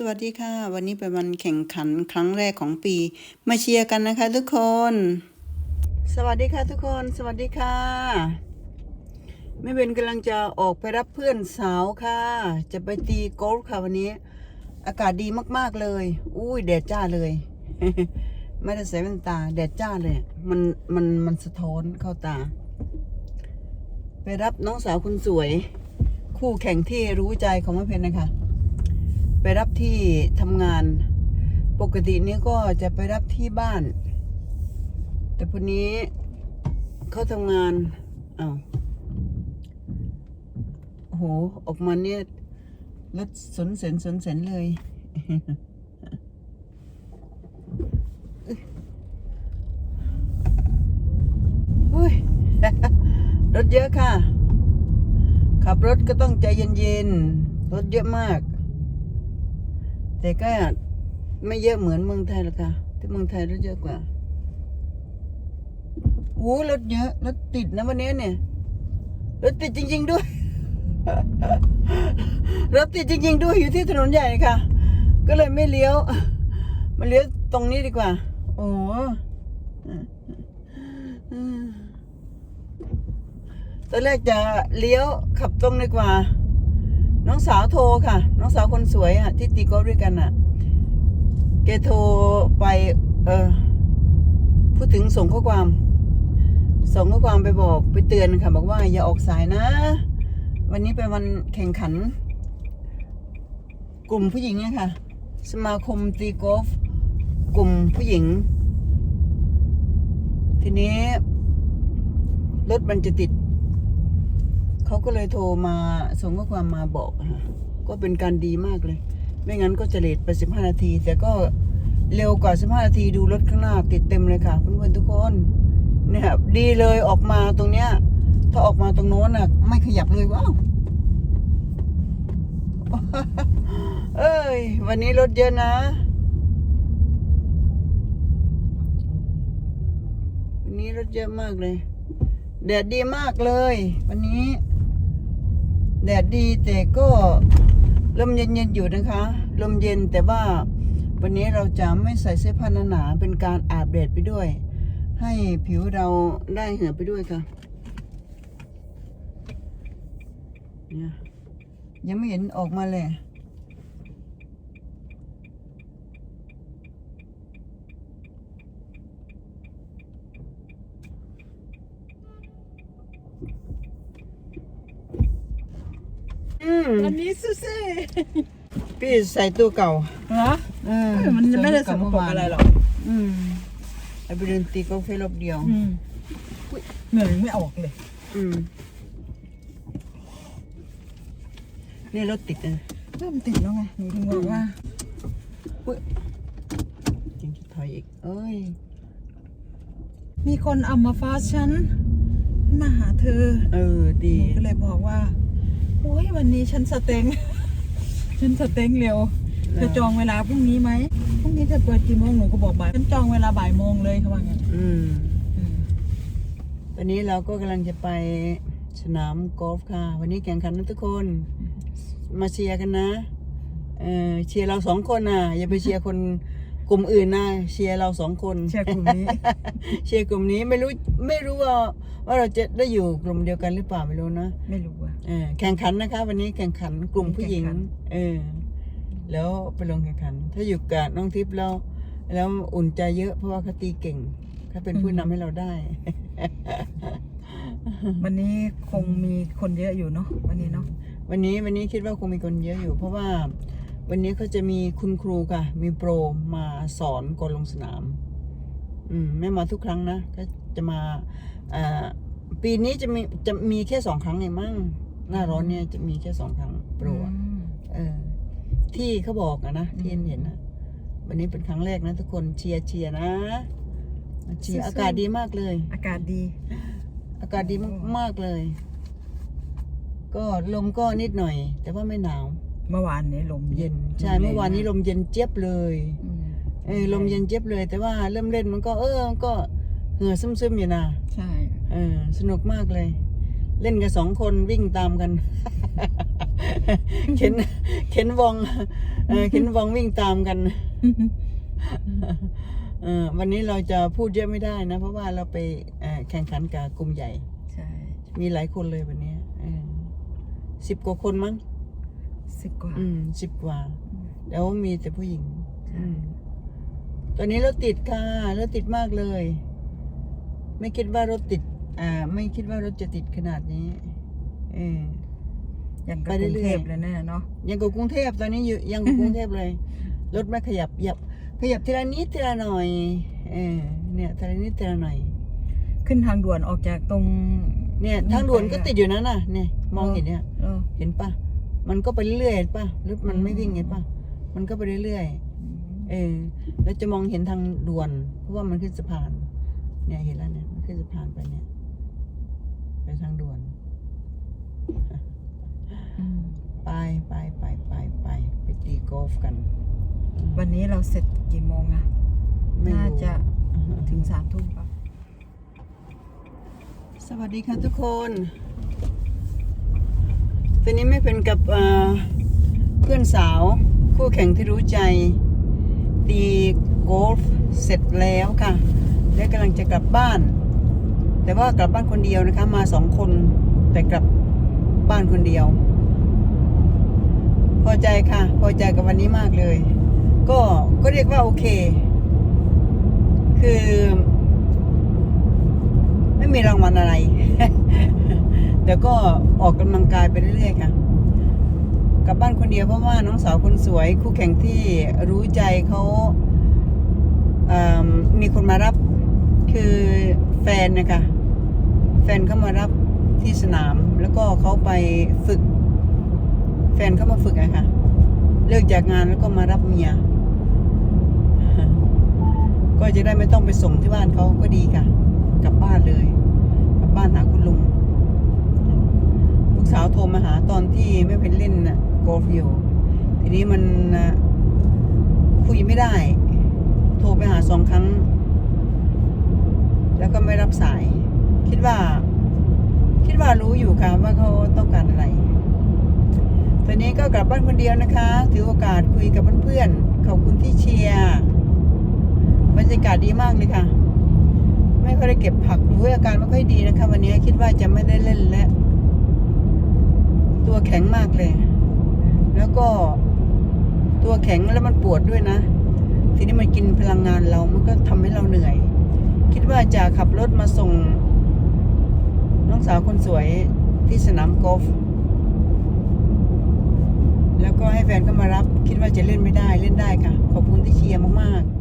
สวัสดีค่ะ วันนี้เป็นวันแข่งขันครั้งแรกของปี มาเชียร์กันนะคะทุกคน สวัสดีค่ะทุกคน สวัสดีค่ะแม่เบนกำลังจะออกไปรับเพื่อนสาวค่ะ จะไปตีกอล์ฟค่ะวันนี้ อากาศดีมากๆเลย อุ้ยแดดจ้าเลย ไม่ได้ใส่แว่นตาแดดจ้าเลย มันมันมันสะท้อนเข้าตา ไปรับน้องสาวคนสวย คู่แข่งที่รู้ใจของแม่เพนนะคะ ไปรับที่ทำงาน ปกตินี้ก็จะไปรับที่บ้าน แต่พอนี้เขาทำงานอา้าวโอ้โห ออกมาเนี่ยรถสนเสนสนเสนเลย อุ้ย รถเยอะค่ะ ขับรถก็ต้องใจเย็นๆ รถเยอะมาก แต่ก็ไม่เยอะเหมือนเมืองไทยหรอกค่ะ ที่เมืองไทยรถเยอะกว่าโอ้รถเยอะรถติดนะวันนี้เนี่ยรถติดจริง ๆด้วยรถติดจริง ๆ ด้วยอยู่ที่ถนนใหญ่ค่ะ ก็เลยไม่เลี้ยวมาเลี้ยวตรงนี้ดีกว่า โอ้ตอนแรกจะเลี้ยวขับตรงดีกว่า น้องสาวโทรค่ะ น้องสาวคนสวยอะที่ตีกอล์ฟด้วยกันอะแกโทรไป เออพูดถึงส่งข้อความ ส่งข้อความไปบอกไปเตือนค่ะ บอกว่าอย่าออกสายนะ วันนี้เป็นวันแข่งขัน กลุ่มผู้หญิงเนี่ยค่ะ สมาคมตีกอล์ฟกลุ่มผู้หญิง ทีนี้ รถมันจะติด เขาก็เลยโทรมาส่งข้อความมาบอกค่ะก็เป็นการดีมากเลย ไม่งั้นก็จะเลทไป 15 นาที แต่ก็เร็วกว่า 15 นาทีดูรถข้างหน้าติดเต็มเลยค่ะเพื่อนๆทุกคนเนี่ยดีเลยออกมาตรงเนี้ย ถ้าออกมาตรงโน้นน่ะ ไม่ขยับเลยว้าวเอ้ย วันนี้รถเยอะนะวันนี้รถเยอะมากเลยแดดดีมากเลย วันนี้ แดดดีแต่ก็ลมเย็นๆอยู่นะคะ ลมเย็นแต่ว่าวันนี้เราจะไม่ใส่เสื้อผ้าหนาๆเป็นการอาบแดดไปด้วย ให้ผิวเราได้เหือไปด้วยค่ะเนี่ยยังไม่เห็นออกมาเลย อืมอันนี้ซูซี่พี่ใส่ตัวเก่าเหรอเออเออมันไม่ได้สกปรกอะไรหรอกอืมเอาไปเดินตีกอล์ฟแค่รอบเดียว อืมอุ๊ยเหนื่อยไม่ออกเลย อืมนี่รถติดนะเริ่มติดแล้วไงหนูถึงบอกว่าจริงที่ถอยอีก เอ้ย มีคนเอามาฟาสฉันมาหาเธอ เออดี หนูก็เลยบอกว่า โอ้ยวันนี้ฉันสเต็ง ฉันสเต็งเร็วเธอจองเวลาพรุ่งนี้ไหมพรุ่งนี้เธอเปิดกี่โมงหนูก็บอกบ่ายฉันจองเวลาบ่ายโมงเลยเขาว่างั้นอืมอืมวันนี้เราก็กำลังจะไปสนามกอล์ฟค่ะ วันนี้แข่งขันนะทุกคน มาเชียร์กันนะ เออเชียร์เราสองคนนะอย่าไปเชียร์คน กลุ่มอื่นนะเชียร์เราสองคน เชียร์กลุ่มนี้ เชียร์กลุ่มนี้ไม่รู้ไม่รู้ว่าว่าเราจะได้อยู่กลุ่มเดียวกันหรือเปล่าไม่รู้นะไม่รู้อะเออแข่งขันนะคะ วันนี้แข่งขันกลุ่มผู้หญิงแข่งขันเออ แล้วไปลงแข่งขัน ถ้าอยู่กับน้องทิพย์แล้วแล้วอุ่นใจเยอะเพราะว่าเขาตีเก่งเขาเป็นผู้นำให้เราได้ วันนี้คงมีคนเยอะอยู่เนาะวันนี้เนาะวันนี้วันนี้คิดว่าคงมีคนเยอะอยู่ เพราะว่า วันนี้เขาจะมีคุณครูค่ะ มีโปรมาสอนก่อนลงสนาม อืม ไม่มาทุกครั้งนะ ก็จะมาอ่าปีนี้จะมีจะมีแค่สองครั้งเองมั้งหน้าร้อนเนี่ยจะมีแค่สองครั้งโปรอะอืมเออ ที่เขาบอกอะนะที่อืมเห็นนะวันนี้เป็นครั้งแรกนะทุกคนเชียร์เชียร์นะเชียร์สู้ๆอากาศดีมากเลย อากาศดี อากาศดีมากๆเลย ก็ลมก็นิดหน่อย แต่ว่าไม่หนาว เมื่อวานนี้ลมเย็น ใช่เมื่อวานนี้ลมเย็นเจี๊ยบเลยอืมเออลมเย็นเจี๊ยบเลย แต่ว่าเริ่มเล่นมันก็เออมันก็เหือซึมๆอยู่นะใช่ เออสนุกมากเลย เล่นกันสองคนวิ่งตามกัน เข็นเข็นวองเออเข็นวองวิ่งตามกัน เออวันนี้เราจะพูดเยอะไม่ได้นะ เพราะว่าเราไปเอ่อแข่งขันกับกลุ่มใหญ่ ใช่มีหลายคนเลยวันนี้สิบกว่าคนมั้งสิบกว่าอืมสิบกว่า แล้วมีแต่ผู้หญิงใช่อืมตอนนี้รถติดค่ะรถติดมากเลย ไม่คิดว่ารถติด อ่า ไม่คิดว่ารถจะติดขนาดนี้ เออยังกับไปกเรื่รุอยๆงเทพเลยเนี่ยเนาะยังกับกรุงเทพตอนนี้อยู่ยังกับกรุงเทพเลย รถไม่ขยับขยับ ขยับทีละนิดทีละหน่อย เออเนี่ยทีละนิดทีละหน่อย ขึ้นทางด่วนออกจากตรง เนี่ยทางด่วนก็ติดอยู่นั่นน่ะเนี่ยมองเห็นเนี่ยเออเห็นปะมันก็ไปเรื่อยๆเห็นปะรถมันไม่วิ่งเห็นปะ มันก็ไปเรื่อยๆ เออ แล้วจะมองเห็นทางด่วน เพราะว่ามันขึ้นสะพาน เนี่ยเห็นแล้วเนี่ย มันขึ้นสะพานไปเนี่ย ไปทางด่วนอืมไปไปไปไปไปไปตีกอล์ฟกัน วันนี้เราเสร็จกี่โมงอะไม่รู้น่าจะถึงสามทุ่มปะสวัสดีค่ะทุกคนตอนนี้ไม่เป็นกับเอ่อเพื่อนสาว คู่แข่งที่รู้ใจตีกอล์ฟเสร็จแล้วค่ะ และกำลังจะกลับบ้าน แต่ว่ากลับบ้านคนเดียวนะคะ มาสองคนแต่กลับบ้านคนเดียว พอใจค่ะ พอใจกับวันนี้มากเลย ก็ก็เรียกว่าโอเค คือ ไม่มีรางวัลอะไร แต่ก็ออกกำลังกายไปเรื่อยๆค่ะ กลับบ้านคนเดียวเพราะว่าน้องสาวคนสวย คู่แข่งที่รู้ใจเขาเมีคนมารับคือแฟนนะคะแฟนเขามารับที่สนาม แล้วก็เขาไปฝึก แฟนเขามาฝึกอะค่ะเลิกจากงานแล้วก็มารับเมียก็จะได้ไม่ต้องไปส่งที่บ้านเขาก็ดีค่ะ กลับบ้านเลย กลับบ้านหาคุณลุงลูกสาวโทรมาหาตอนที่แม่เพนเล่นน่ะ โกลฟอยู่ ทีนี้มันคุยไม่ได้ โทรไปหาสองครั้ง แล้วก็ไม่รับสาย คิดว่า คิดว่ารู้อยู่ค่ะว่าเขาต้องการอะไรตอนนี้ก็กลับบ้านคนเดียวนะคะ ถือโอกาสคุยกับเพื่อนๆขอบคุณที่เชียร์บรรยากาศดีมากเลยค่ะ ไม่ค่อยได้เก็บผักหรืออาการไม่ค่อยดีนะคะ วันนี้คิดว่าจะไม่ได้เล่นแล้ว ตัวแข็งมากเลย แล้วก็ตัวแข็งแล้วมันปวดด้วยนะ ทีนี้มันกินพลังงานเรา มันก็ทำให้เราเหนื่อย คิดว่าจะขับรถมาส่ง น้องสาวคนสวยที่สนามกอล์ฟแล้วก็ให้แฟนก็มารับ คิดว่าจะเล่นไม่ได้เล่นได้ค่ะ ขอบคุณที่เชียร์มากๆ